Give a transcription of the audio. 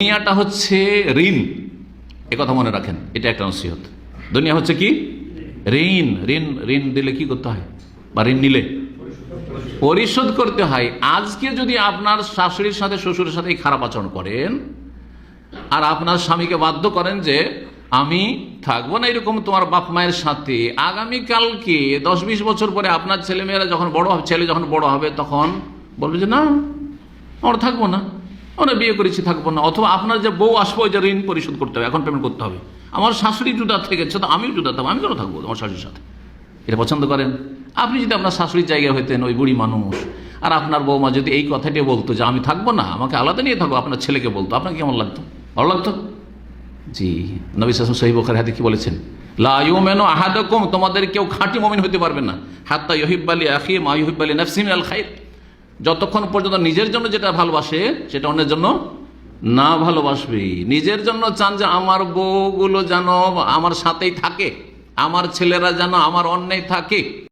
দুনিয়াটা হচ্ছে ঋণ। কথা মনে রাখেন, এটা একটা নসিহত। দুনিয়া হচ্ছে কি? ঋণ। ঋণ ঋণ দিলে কি করতে হয়? বা ঋণ নিলে? পরিশোধ করতে হয়। আজকে যদি আপনার শাশুড়ির সাথে, শ্বশুরের সাথে খারাপ আচরণ করেন, আর আপনার স্বামীকে বাধ্য করেন যে, আমি থাকব না এরকম তোমার বাপ মায়ের সাথে। আগামীকালকে দশ বিশ বছর পরে আপনার ছেলেমেয়েরা যখন বড় হবে, ছেলে যখন বড় হবে, তখন বলবে যে, না, আমরা থাকব না। আমরা বিয়ে করেছি, থাকব না। অথবা আপনার যে বউ আসব ওই যে ঋণ পরিশোধ করতে হবে, এখন পেমেন্ট করতে হবে। আমার শাশুড়ি জুদা থেকেছে তো আমিও জুদা থাকব, আমি কেন থাকব আমার শাশুড়ির সাথে? এটা পছন্দ করেন? আপনি যদি আপনার শাশুড়ির জায়গায় হইতেন, ওই বুড়ি মানুষ, আর আপনার বৌমা যদি এই কথাটি বলতো যে আমি থাকব না, আমাকে আলাদা নিয়ে থাকব আপনার ছেলেকে বলতো আপনাকে কেমন লাগতো? ভালো লাগতো? জি, নবী সাসম সহি বখার হাতে কি বলেছেন? লাইমেনো আহাদকম, তোমাদের কেউ খাঁটি মমিন হতে পারবে না। হাত্তা ইহিব আলী আখি মা ইহিব আলী নফসিম আল খাই যতক্ষণ পর্যন্ত নিজের জন্য যেটা ভালোবাসে, সেটা অন্যের জন্য না ভালোবাসবে। নিজের জন্য চান যে আমার বউগুলো যেন আমার সাথেই থাকে, আমার ছেলেরা যেন আমার অন্যায় থাকে।